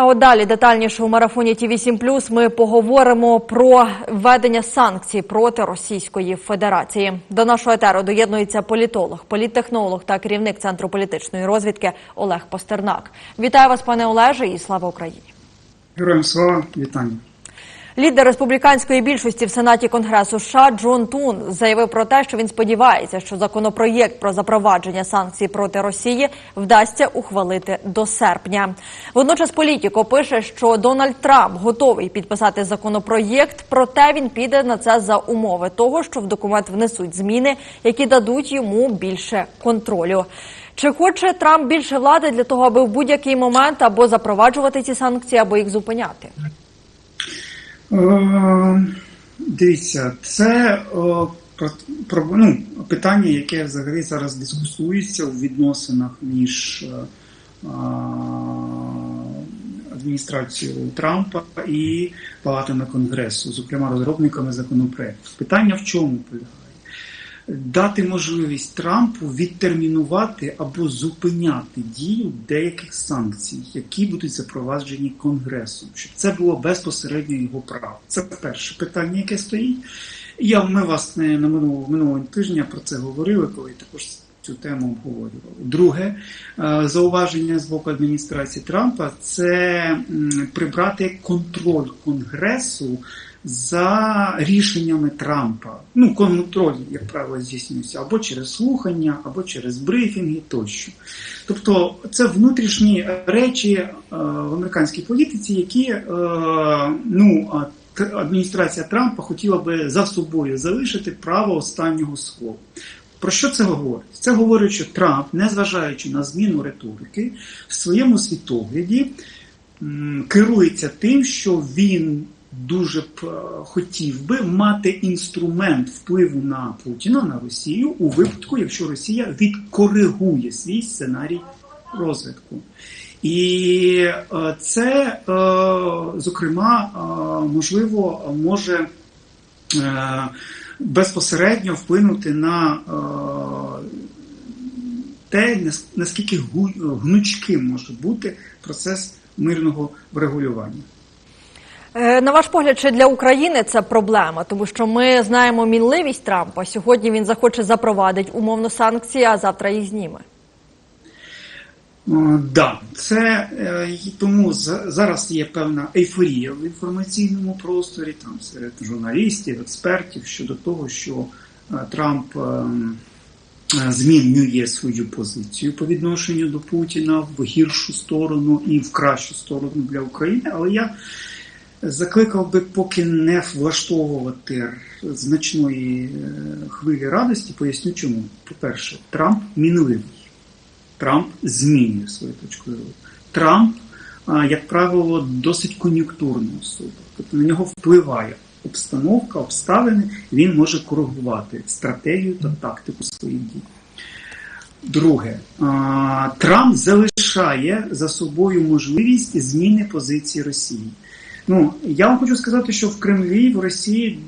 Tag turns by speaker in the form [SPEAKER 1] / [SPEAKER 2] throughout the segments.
[SPEAKER 1] А от далі детальніше у марафоні Ті 8 ми поговоримо про введення санкцій проти Російської Федерації. До нашого етеру доєднується політолог, політтехнолог та керівник центру політичної розвідки Олег Постернак. Вітаю вас, пане Олеже, і слава Україні.
[SPEAKER 2] Героям слава вітання.
[SPEAKER 1] Лідер республіканської більшості в Сенаті Конгресу США Джон Тун заявив про те, що він сподівається, що законопроєкт про запровадження санкцій проти Росії вдасться ухвалити до серпня. Водночас політіко пише, що Дональд Трамп готовий підписати законопроєкт, проте він піде на це за умови того, що в документ внесуть зміни, які дадуть йому більше контролю. Чи хоче Трамп більше влади для того, аби в будь-який момент або запроваджувати ці санкції, або їх зупиняти?
[SPEAKER 2] Е, дивіться, це о, про, ну, питання, яке взагалі зараз дискусується у відносинах між е, адміністрацією Трампа і палатами Конгресу, зокрема розробниками законопроекту. Питання в чому полягає? Дати можливість Трампу відтермінувати або зупиняти дію деяких санкцій, які будуть запроваджені Конгресом, щоб це було безпосередньо його право. Це перше питання, яке стоїть. Я ми власне на минулого минулого тижня про це говорили, коли також цю тему обговорювали. Друге зауваження з боку адміністрації Трампа це прибрати контроль Конгресу за рішеннями Трампа. Ну, контроль, як правило, здійснюється або через слухання, або через брифінги тощо. Тобто це внутрішні речі е, в американській політиці, які е, ну, адміністрація Трампа хотіла би за собою залишити право останнього слова. Про що це говорить? Це говорить, що Трамп, незважаючи на зміну риторики, в своєму світогляді керується тим, що він дуже б хотів би мати інструмент впливу на Путіна, на Росію у випадку, якщо Росія відкоригує свій сценарій розвитку. І це, зокрема, можливо, може безпосередньо вплинути на те, наскільки гнучким може бути процес мирного врегулювання.
[SPEAKER 1] На ваш погляд, чи для України це проблема, тому що ми знаємо мінливість Трампа. Сьогодні він захоче запровадити умовно санкції, а завтра їх зніме.
[SPEAKER 2] Так, да, це тому зараз є певна ейфорія в інформаційному просторі, там серед журналістів, експертів щодо того, що Трамп змінює свою позицію по відношенню до Путіна в гіршу сторону і в кращу сторону для України. Але я закликав би поки не влаштовувати значної хвилі радості, поясню чому. По-перше, Трамп мінливий. Трамп змінює свою точку зору. Трамп, як правило, досить кон'юнктурна особа. Тобто на нього впливає обстановка, обставини, він може коригувати стратегію та тактику своїх дій. Друге, Трамп залишає за собою можливість зміни позиції Росії. Ну, я вам хочу сказати, що в Кремлі, в Росії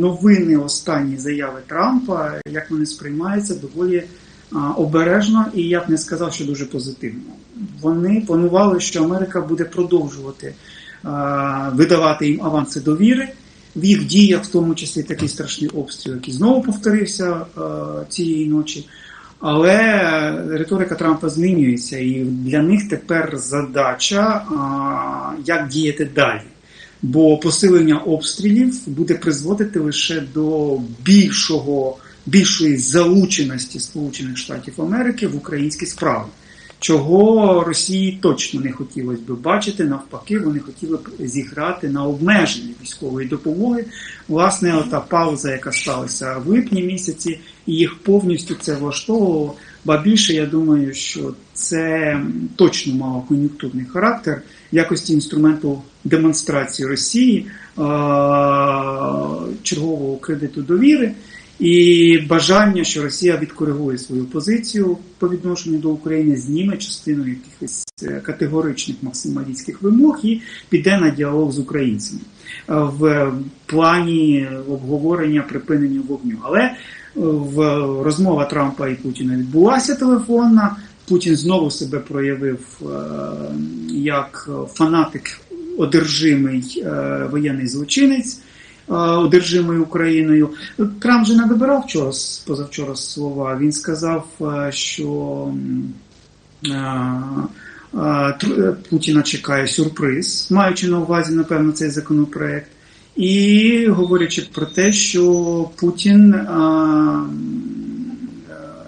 [SPEAKER 2] новини останні заяви Трампа, як вони сприймаються, доволі обережно, і я б не сказав, що дуже позитивно. Вони планували, що Америка буде продовжувати видавати їм аванси довіри в їх діях, в тому числі такий страшний обстріл, який знову повторився цієї ночі. Але риторика Трампа змінюється, і для них тепер задача, як діяти далі. Бо посилення обстрілів буде призводити лише до більшого, більшої залученості Сполучених Штатів Америки в українські справи, чого Росії точно не хотілося б бачити. Навпаки, вони хотіли б зіграти на обмеженні військової допомоги. Власне, ота пауза, яка сталася в липні місяці, і їх повністю це влаштовувало. Ба більше, я думаю, що це точно мало кон'юнктурний характер в якості інструменту демонстрації Росії, чергового кредиту довіри і бажання, що Росія відкоригує свою позицію по відношенню до України, зніме частину якихось категоричних максималістських вимог і піде на діалог з українцями в плані обговорення припинення вогню. Але в розмова Трампа і Путіна відбулася телефонна. Путін знову себе проявив е, як фанатик, одержимий е, воєнний злочинець, е, одержимий Україною. Трамп же не вибирав вчора, позавчора слова. Він сказав, е, що е, е, Путіна чекає сюрприз, маючи на увазі, напевно, цей законопроект. І говорячи про те, що Путін е,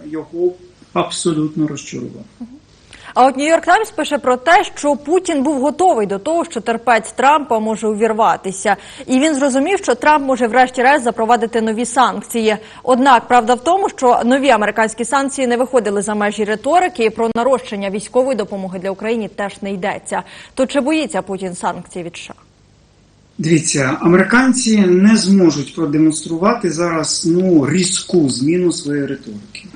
[SPEAKER 2] його абсолютно розчарував.
[SPEAKER 1] А от Нью-Йорк Таймс пише про те, що Путін був готовий до того, що терпець Трампа може увірватися, і він зрозумів, що Трамп може врешті-решт запровадити нові санкції. Однак правда в тому, що нові американські санкції не виходили за межі риторики, і про нарощення військової допомоги для України теж не йдеться. То чи боїться Путін санкцій від США?
[SPEAKER 2] Дивіться, американці не зможуть продемонструвати зараз ну, різку зміну своєї риторики.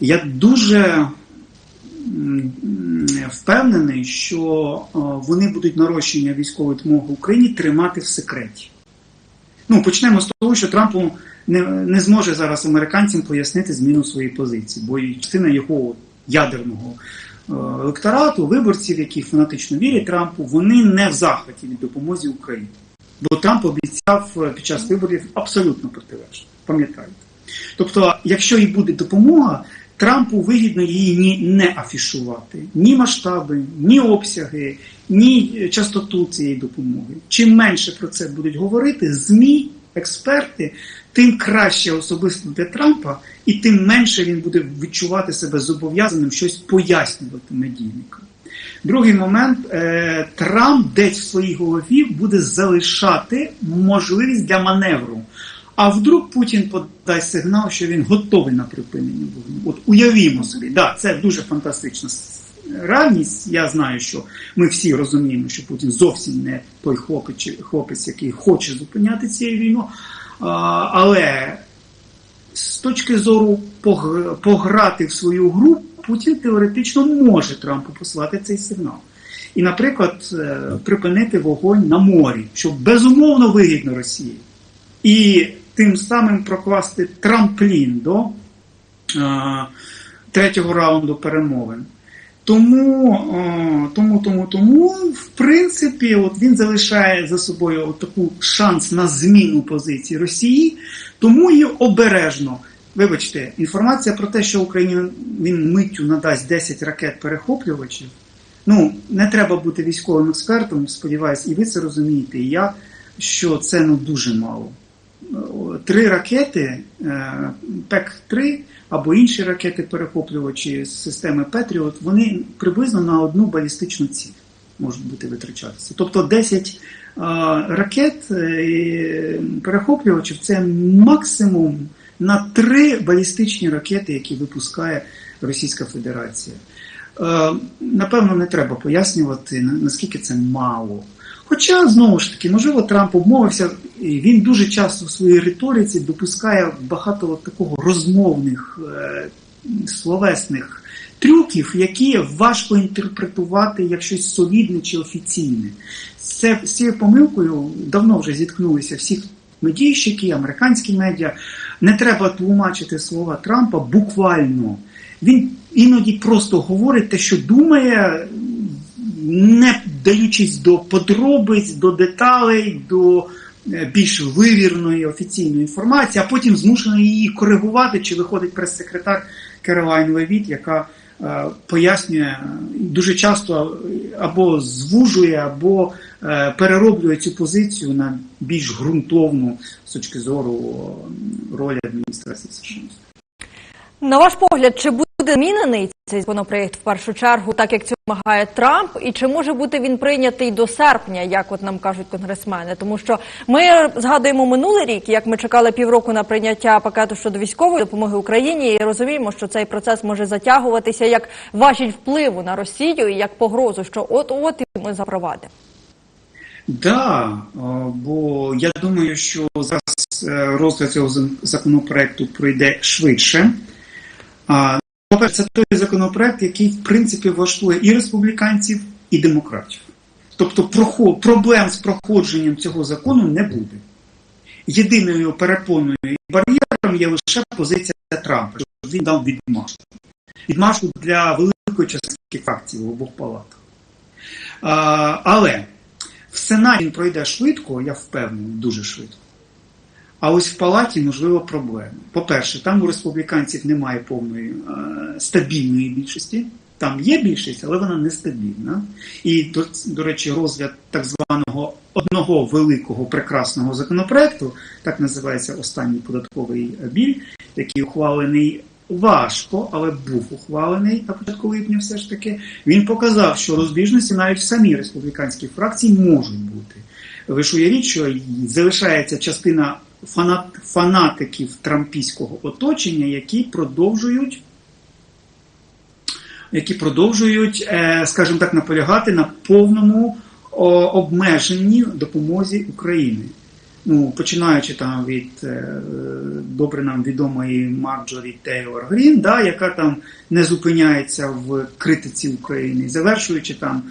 [SPEAKER 2] Я дуже впевнений, що е, вони будуть нарощення військової допомоги Україні тримати в секреті. Ну, почнемо з того, що Трампу не, не зможе зараз американцям пояснити зміну своєї позиції, бо частина його ядерного е, електорату, виборців, які фанатично вірять Трампу, вони не в захваті від допомоги Україні. Бо Трамп обіцяв е, під час виборів абсолютно протилежно. Пам'ятаєте? Тобто, якщо і буде допомога, Трампу вигідно її ні не афішувати, ні масштаби, ні обсяги, ні частоту цієї допомоги. Чим менше про це будуть говорити, ЗМІ, експерти, тим краще особисто для Трампа, і тим менше він буде відчувати себе зобов'язаним щось пояснювати медійникам. Другий момент, е, Трамп десь в своїй голові буде залишати можливість для маневру. А вдруг Путін подасть сигнал, що він готовий на припинення вогню. От уявімо собі, да, це дуже фантастична реальність. Я знаю, що ми всі розуміємо, що Путін зовсім не той хлопець, хлопець який хоче зупиняти цю війну. А, але з точки зору пограти в свою гру, Путін теоретично може Трампу послати цей сигнал. І, наприклад, е, припинити вогонь на морі, що безумовно вигідно Росії. І тим самим прокласти трамплін до е, третього раунду перемовин. Тому, е, тому, тому, тому, в принципі, от він залишає за собою от таку шанс на зміну позиції Росії, тому і обережно. Вибачте, інформація про те, що Україні він миттю надасть 10 ракет перехоплювачів. Ну, не треба бути військовим експертом, сподіваюся, і ви це розумієте, і я, що це ну дуже мало. Три ракети, е, ПЕК-3 або інші ракети перехоплювачі з системи Петріот, вони приблизно на одну балістичну ціль можуть бути витрачатися. Тобто 10 е, ракет е, перехоплювачів це максимум на три балістичні ракети, які випускає Російська Федерація. Напевно, не треба пояснювати, наскільки це мало. Хоча, знову ж таки, можливо, Трамп обмовився, і він дуже часто в своїй риториці допускає багато от такого розмовних, е, словесних трюків, які важко інтерпретувати як щось солідне чи офіційне. Це, з цією помилкою давно вже зіткнулися всі медійщики, американські медіа. Не треба тлумачити слова Трампа буквально. Він іноді просто говорить те, що думає, не даючись до подробиць, до деталей, до е, більш вивірної офіційної інформації, а потім змушений її коригувати, чи виходить прес-секретар Керолайн Левіт, яка е, пояснює е, дуже часто або звужує, або перероблює цю позицію на більш ґрунтовну з точки зору ролі адміністрації США.
[SPEAKER 1] На ваш погляд, чи буде змінений цей законопроєкт в першу чергу, так як цього вимагає Трамп, і чи може бути він прийнятий до серпня, як от нам кажуть конгресмени? Тому що ми згадуємо минулий рік, як ми чекали півроку на прийняття пакету щодо військової допомоги Україні, і розуміємо, що цей процес може затягуватися як важіль впливу на Росію і як погрозу, що от от і ми запровадимо.
[SPEAKER 2] Да, бо я думаю, що зараз е, розгляд цього законопроекту пройде швидше. По-перше, це той законопроект, який в принципі влаштує і республіканців, і демократів. Тобто прохо- проблем з проходженням цього закону не буде. Єдиною перепоною і бар'єром є лише позиція Трампа, що він дав відмашку. від маршу для великої частини фракцій в обох палатах. А, але в Сенаті він пройде швидко, я впевнений, дуже швидко. А ось в палаті, можливо, проблеми. По-перше, там у республіканців немає повної е, стабільної більшості. Там є більшість, але вона нестабільна. І, до, до речі, розгляд так званого одного великого прекрасного законопроекту, так називається останній податковий біль, який ухвалений важко, але був ухвалений на початку липня все ж таки. Він показав, що розбіжності навіть в самій республіканській фракції можуть бути. Ви ж уявіть, що залишається частина фанат, фанатиків трампійського оточення, які продовжують які продовжують, е, скажімо так, наполягати на повному обмеженні допомозі України. Ну, починаючи там від е, добре нам відомої Марджорі Тейлор Грін, да, яка там не зупиняється в критиці України, завершуючи там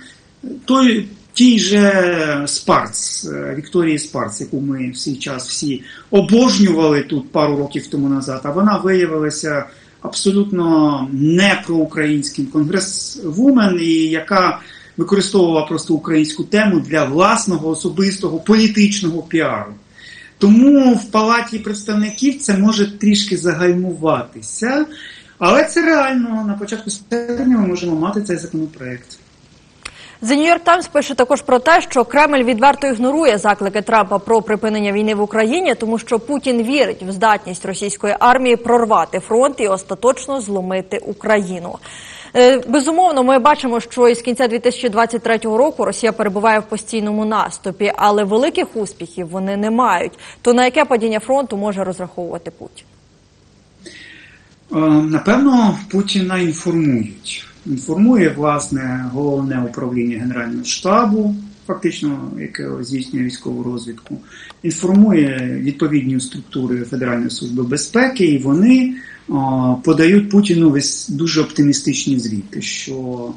[SPEAKER 2] той. Тій же Спарц, е, Вікторії Спарц, яку ми в свій час всі обожнювали тут пару років тому назад, а вона виявилася абсолютно не проукраїнським конгрес-вумен, і яка використовувала просто українську тему для власного особистого політичного піару. Тому в палаті представників це може трішки загальмуватися, але це реально на початку серпня ми можемо мати цей законопроект.
[SPEAKER 1] The New York Times пише також про те, що Кремль відверто ігнорує заклики Трампа про припинення війни в Україні, тому що Путін вірить в здатність російської армії прорвати фронт і остаточно зломити Україну. Е, безумовно, ми бачимо, що із кінця 2023 року Росія перебуває в постійному наступі, але великих успіхів вони не мають. То на яке падіння фронту може розраховувати Путін?
[SPEAKER 2] Е, напевно, Путіна інформують. Інформує власне головне управління Генерального штабу, фактично, яке здійснює військову розвідку, інформує відповідні структури Федеральної служби безпеки, і вони подають Путіну весь дуже оптимістичні звіти, що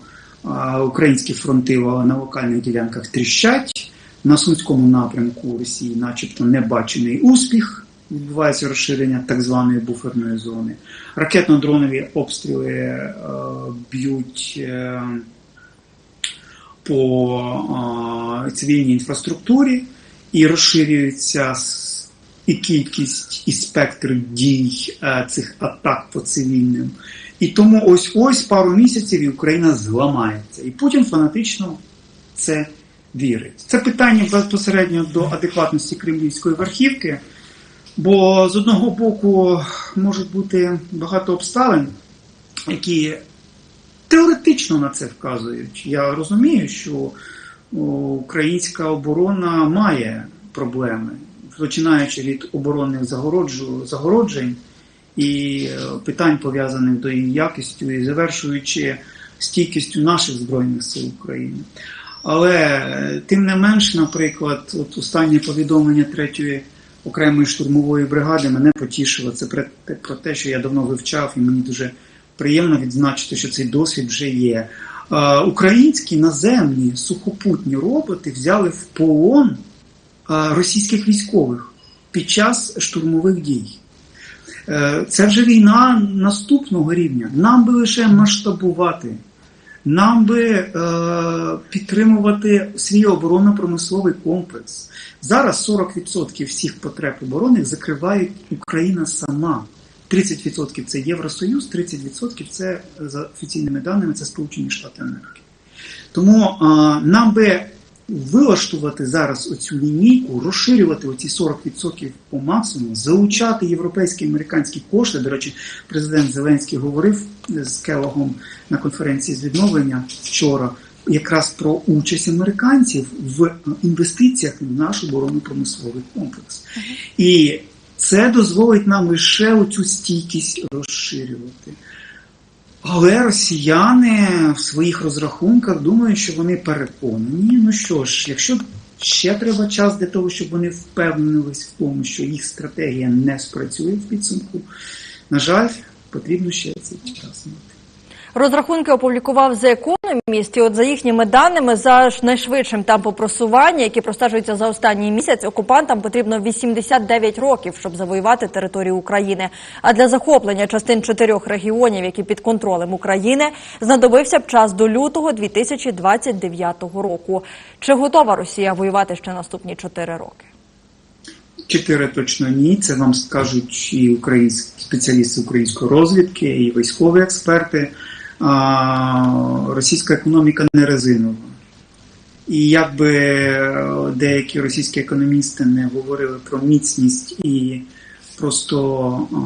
[SPEAKER 2] українські фронти на локальних ділянках тріщать. На Сумському напрямку Росії, начебто, небачений успіх відбувається розширення так званої буферної зони. Ракетно-дронові обстріли е, б'ють е, по е, цивільній інфраструктурі і розширюється і кількість і спектр дій е, цих атак по цивільним. І тому ось ось пару місяців і Україна зламається. І Путін фанатично це вірить. Це питання безпосередньо до адекватності кремлівської верхівки. Бо з одного боку можуть бути багато обставин, які теоретично на це вказують. Я розумію, що українська оборона має проблеми, починаючи від оборонних загороджень і е, питань, пов'язаних до її якістю, і завершуючи стійкістю наших Збройних сил України. Але е, тим не менш, наприклад, от останнє повідомлення третьої окремої штурмової бригади мене потішило. Це про те, що я давно вивчав, і мені дуже приємно відзначити, що цей досвід вже є. Українські наземні сухопутні роботи взяли в полон російських військових під час штурмових дій. Е, це вже війна наступного рівня. Нам би лише масштабувати, нам би е, підтримувати свій оборонно-промисловий комплекс. Зараз 40% всіх потреб оборони закриває Україна сама. 30% це Євросоюз, 30% це за офіційними даними це Сполучені Штати Америки. Тому е, нам би вилаштувати зараз оцю лінійку, розширювати оці 40% по максимуму, залучати європейські і американські кошти. До речі, президент Зеленський говорив з Келогом на конференції з відновлення вчора якраз про участь американців в інвестиціях в наш оборонно-промисловий комплекс. І це дозволить нам лише оцю стійкість розширювати. Але росіяни в своїх розрахунках думають, що вони переконані. Ну що ж, якщо ще треба час для того, щоб вони впевнились в тому, що їх стратегія не спрацює в підсумку, на жаль, потрібно ще цей час.
[SPEAKER 1] Розрахунки опублікував The Economist, і от за їхніми даними, за найшвидшим темпом просування, які простежуються за останній місяць, окупантам потрібно 89 років, щоб завоювати територію України. А для захоплення частин чотирьох регіонів, які під контролем України, знадобився б час до лютого 2029 року. Чи готова Росія воювати ще наступні чотири роки?
[SPEAKER 2] Чотири точно ні. Це вам скажуть і українські спеціалісти української розвідки, і військові експерти. А, російська економіка не резинова. І якби деякі російські економісти не говорили про міцність і просто а,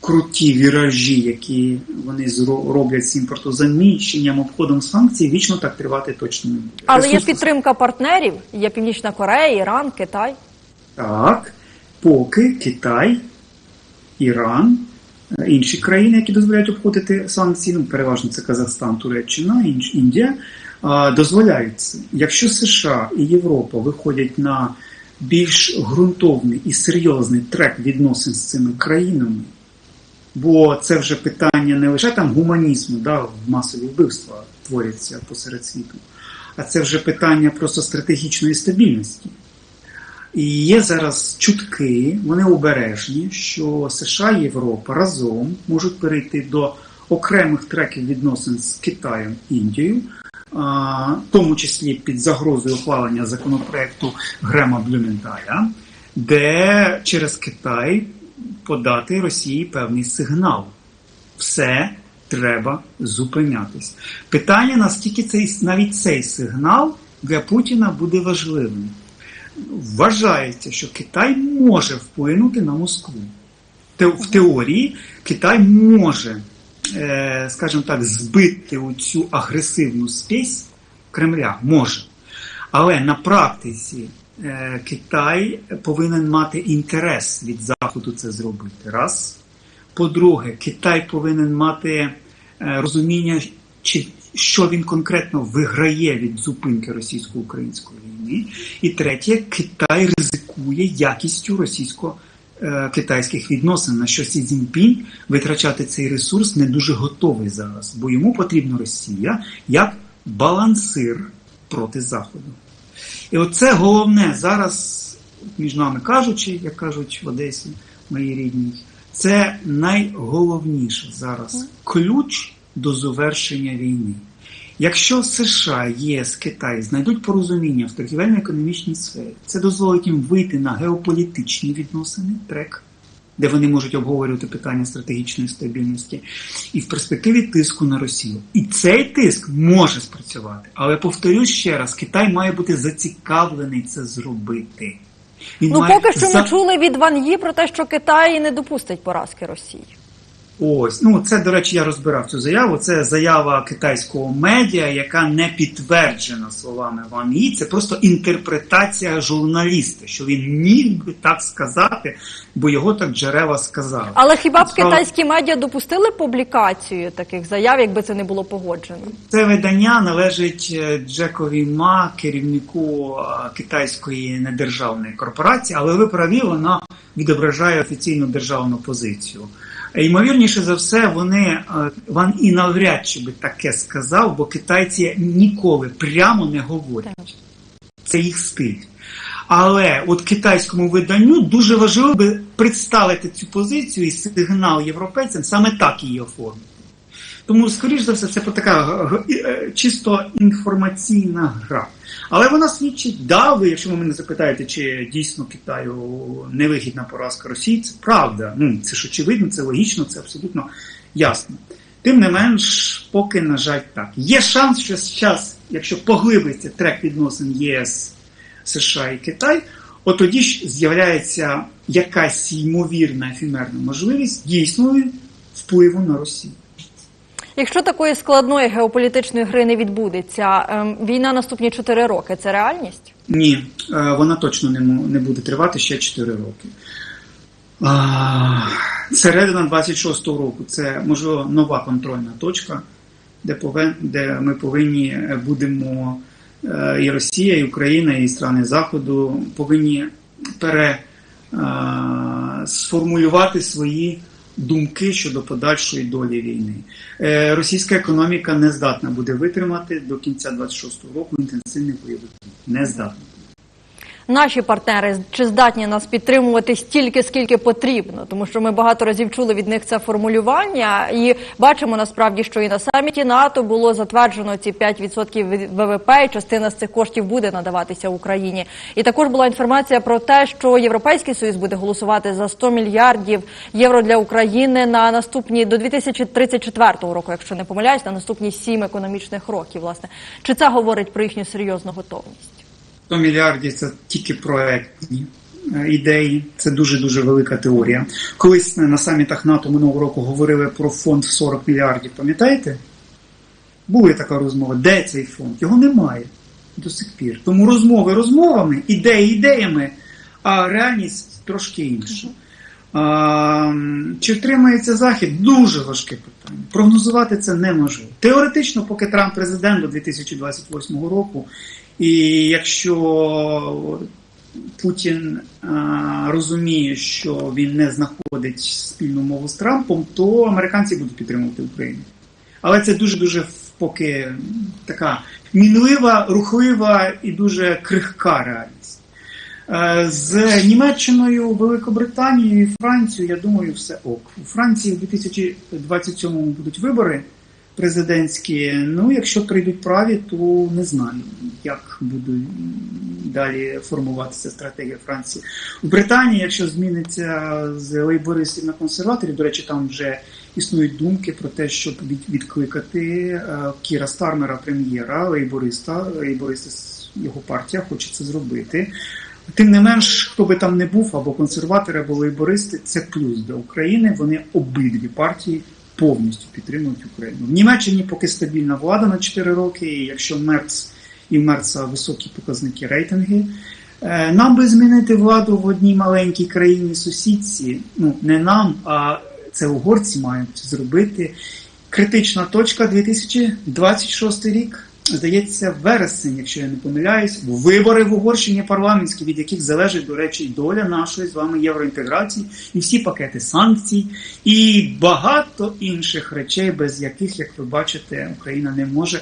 [SPEAKER 2] круті віражі, які вони роблять з імпортозаміщенням, обходом санкцій, вічно так тривати точно не буде.
[SPEAKER 1] Але є підтримка партнерів. Є Північна Корея, Іран, Китай.
[SPEAKER 2] Так, поки Китай, Іран, е, інші країни, які дозволяють обходити санкції, ну, переважно це Казахстан, Туреччина, Індія, дозволяють це. Якщо США і Європа виходять на більш ґрунтовний і серйозний трек відносин з цими країнами, бо це вже питання не лише там гуманізму, да, масові вбивства творяться посеред світу, а це вже питання просто стратегічної стабільності. І є зараз чутки, вони обережні, що США і Європа разом можуть перейти до окремих треків відносин з Китаєм Індією, в тому числі під загрозою ухвалення законопроекту Грема Блюменталя, де через Китай подати Росії певний сигнал. Все треба зупинятись. Питання, наскільки цей навіть цей сигнал для Путіна буде важливим вважається, що Китай може вплинути на Москву. В теорії Китай може, е, скажімо так, збити цю агресивну спесь Кремля. Може. Але на практиці е, Китай повинен мати інтерес від Заходу це зробити. Раз. По-друге, Китай повинен мати е, розуміння, чи що він конкретно виграє від зупинки російсько-української війни. І третє, Китай ризикує якістю російсько-китайських відносин, на що Сі Цзіньпінь витрачати цей ресурс не дуже готовий зараз, бо йому потрібна Росія як балансир проти Заходу. І оце головне зараз, між нами кажучи, як кажуть в Одесі, моїй рідній, це найголовніше зараз ключ до завершення війни. Якщо США, ЄС, Китай знайдуть порозуміння в торгівельно-економічній сфері, це дозволить їм вийти на геополітичні відносини, трек, де вони можуть обговорювати питання стратегічної стабільності, і в перспективі тиску на Росію. І цей тиск може спрацювати. Але повторюсь ще раз, Китай має бути зацікавлений це зробити. Він
[SPEAKER 1] Ну
[SPEAKER 2] має
[SPEAKER 1] поки що
[SPEAKER 2] за-
[SPEAKER 1] ми чули від Ван Ї про те, що Китай не допустить поразки Росії.
[SPEAKER 2] Ось, ну це, до речі, я розбирав цю заяву. Це заява китайського медіа, яка не підтверджена словами Ван Ї. Це просто інтерпретація журналіста, що він міг би так сказати, бо його так джерела сказали.
[SPEAKER 1] Але хіба б
[SPEAKER 2] Справа-
[SPEAKER 1] китайські медіа допустили публікацію таких заяв, якби це не було погоджено?
[SPEAKER 2] Це видання належить е, Джекові Ма, керівнику е, китайської недержавної корпорації, але ви праві, вона відображає офіційну державну позицію. Е, Ймовірніше за все, вони е, Ван і навряд чи би таке сказав, бо китайці ніколи прямо не говорять. Це їх стиль. Але от китайському виданню дуже важливо би представити цю позицію і сигнал європейцям саме так її оформити. Тому, скоріш за все, це така г- е, чисто інформаційна гра. Але вона свідчить, да, ви, якщо ви мене запитаєте, чи дійсно Китаю невигідна поразка Росії, це правда. Ну, це ж очевидно, це логічно, це абсолютно ясно. Тим не менш, поки, на жаль, так. Є шанс, що зараз, якщо поглибиться трек відносин ЄС, США і Китай, от тоді ж з'являється якась ймовірна ефемерна можливість дійсної впливу на Росію.
[SPEAKER 1] Якщо такої складної геополітичної гри не відбудеться, ем, війна наступні 4 роки це реальність?
[SPEAKER 2] Ні, е, вона точно не, буде тривати ще 4 роки. Середина 26-го року це можливо нова контрольна точка, де, ми повинні е, будемо е, і Росія, і Україна, і страни Заходу повинні пере, сформулювати свої думки щодо подальшої долі війни. Е, Російська економіка не здатна буде витримати до кінця 26-го року інтенсивних бойових дій. Не здатна.
[SPEAKER 1] Наші партнери чи здатні нас підтримувати стільки, скільки потрібно, тому що ми багато разів чули від них це формулювання, і бачимо насправді, що і на саміті НАТО було затверджено ці 5% від ВВП, і частина з цих коштів буде надаватися Україні. І також була інформація про те, що Європейський Союз буде голосувати за 100 мільярдів євро для України на наступні до 2034 року, якщо не помиляюсь, на наступні сім економічних років. Власне, чи це говорить про їхню серйозну готовність?
[SPEAKER 2] 100 мільярдів це тільки проектні е, ідеї. Це дуже дуже велика теорія. Колись на самітах НАТО минулого року говорили про фонд в 40 мільярдів. Пам'ятаєте? Була така розмова. Де цей фонд? Його немає до сих пір. Тому розмови розмовами, ідеї ідеями, а реальність трошки інша. А, чи втримається Захід? Дуже важке питання. Прогнозувати це неможливо. Теоретично, поки Трамп президент до 2028 року, і якщо Путін розуміє, що він не знаходить спільну мову з Трампом, то американці будуть підтримувати Україну. Але це дуже дуже поки така мінлива, рухлива і дуже крихка реальність. З Німеччиною, Великобританією і Францією, я думаю, все ок. У Франції в 2027 будуть вибори президентські. Ну, якщо прийдуть праві, то не знаю, як буде далі формуватися стратегія Франції. У Британії, якщо зміниться з лейбористів на консерваторів, до речі, там вже існують думки про те, щоб відкликати е, Кіра Стармера, прем'єра, лейбориста, лейбористи його партія хоче це зробити. Тим не менш, хто би там не був, або консерватори, або лейбористи, це плюс для України. Вони обидві партії повністю підтримують Україну. В Німеччині поки стабільна влада на 4 роки, і якщо Мерц і в Мерца високі показники рейтинги. Е, Нам би змінити владу в одній маленькій країні сусідці. Ну не нам, а це угорці мають зробити. Критична точка 2026 рік. Здається, вересень, якщо я не помиляюсь, вибори в Угорщині парламентські, від яких залежить, до речі, доля нашої з вами євроінтеграції, і всі пакети санкцій, і багато інших речей, без яких, як ви бачите, Україна не може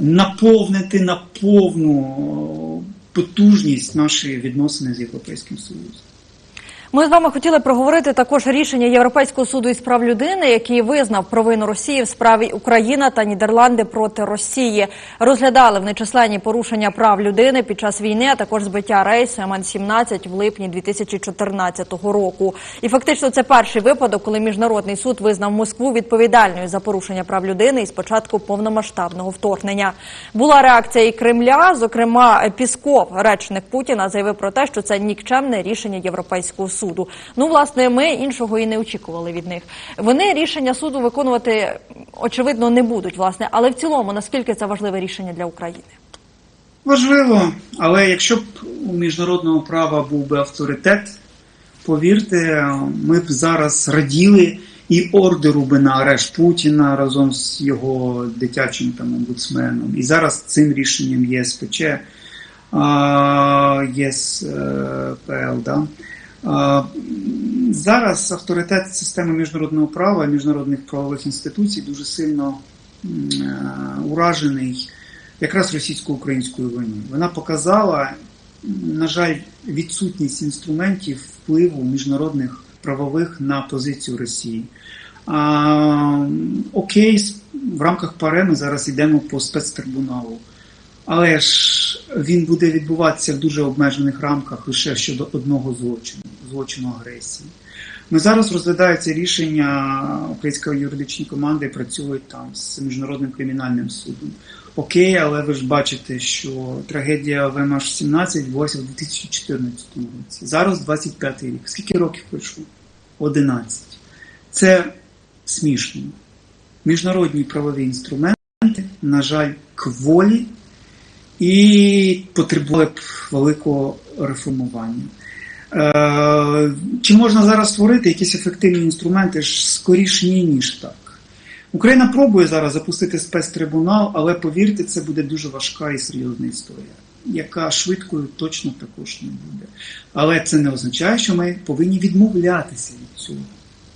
[SPEAKER 2] наповнити на повну потужність наші відносини з Європейським Союзом.
[SPEAKER 1] Ми з вами хотіли проговорити також рішення Європейського суду із прав людини, який визнав провину Росії в справі Україна та Нідерланди проти Росії. Розглядали в нечисленні порушення прав людини під час війни, а також збиття рейсу МН-17 в липні 2014 року. І фактично це перший випадок, коли міжнародний суд визнав Москву відповідальною за порушення прав людини із початку повномасштабного вторгнення. Була реакція і Кремля. Зокрема, Пісков, речник Путіна, заявив про те, що це нікчемне рішення Європейського суду. Ну, власне, ми іншого і не очікували від них. Вони рішення суду виконувати очевидно не будуть, власне, але в цілому наскільки це важливе рішення для України?
[SPEAKER 2] Важливо, але якщо б у міжнародного права був би авторитет, повірте, ми б зараз раділи і ордеру би на арешт Путіна разом з його дитячим там омбудсменом. І зараз цим рішенням ЄСПЧ, ЄСПЛ, да? Зараз авторитет системи міжнародного права і міжнародних правових інституцій дуже сильно е, уражений якраз російсько-українською війною. Вона показала, на жаль, відсутність інструментів впливу міжнародних правових на позицію Росії. А, окей, в рамках ПАРЕ ми зараз йдемо по спецтрибуналу. Але ж він буде відбуватися в дуже обмежених рамках лише щодо одного злочину злочину агресії. Ми зараз розглядається рішення української юридичної команди працюють там з міжнародним кримінальним судом. Окей, але ви ж бачите, що трагедія в МH17 відбулася в 2014 році. Зараз 25 рік. Скільки років пройшло? 11. Це смішно. Міжнародні правові інструменти, на жаль, кволі і потребує б великого реформування. Е, Чи можна зараз створити якісь ефективні інструменти? Ж скоріш ні, ніж так. Україна пробує зараз запустити спецтрибунал, але повірте, це буде дуже важка і серйозна історія, яка швидкою точно також не буде. Але це не означає, що ми повинні відмовлятися від цього.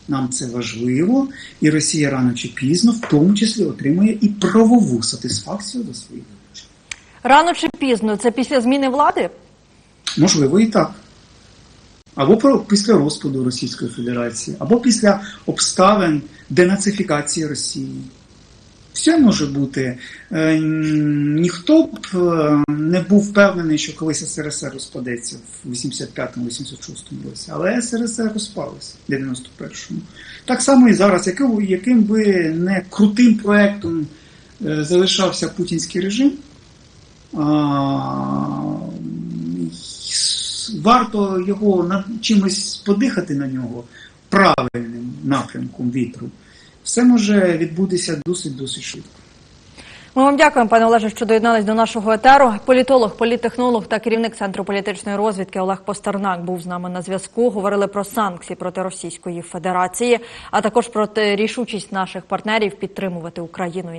[SPEAKER 2] Нам це важливо, і Росія рано чи пізно, в тому числі, отримує і правову сатисфакцію до своїх.
[SPEAKER 1] Рано чи пізно це після зміни влади?
[SPEAKER 2] Можливо, і так. Або після розпаду Російської Федерації, або після обставин денацифікації Росії. Все може бути. Е, Ніхто б е, не був впевнений, що колись СРСР розпадеться в 85-86 році, але СРСР розпалося в 91-му. Так само і зараз, яким, би не крутим проектом е, залишався путінський режим, варто його чимось подихати на нього правильним напрямком вітру. Все може відбутися досить досить швидко.
[SPEAKER 1] Ми вам дякуємо, пане Олеже, що доєднались до нашого етеру. Політолог, політтехнолог та керівник центру політичної розвідки Олег Постернак був з нами на зв'язку. Говорили про санкції проти Російської Федерації, а також про рішучість наших партнерів підтримувати Україну і на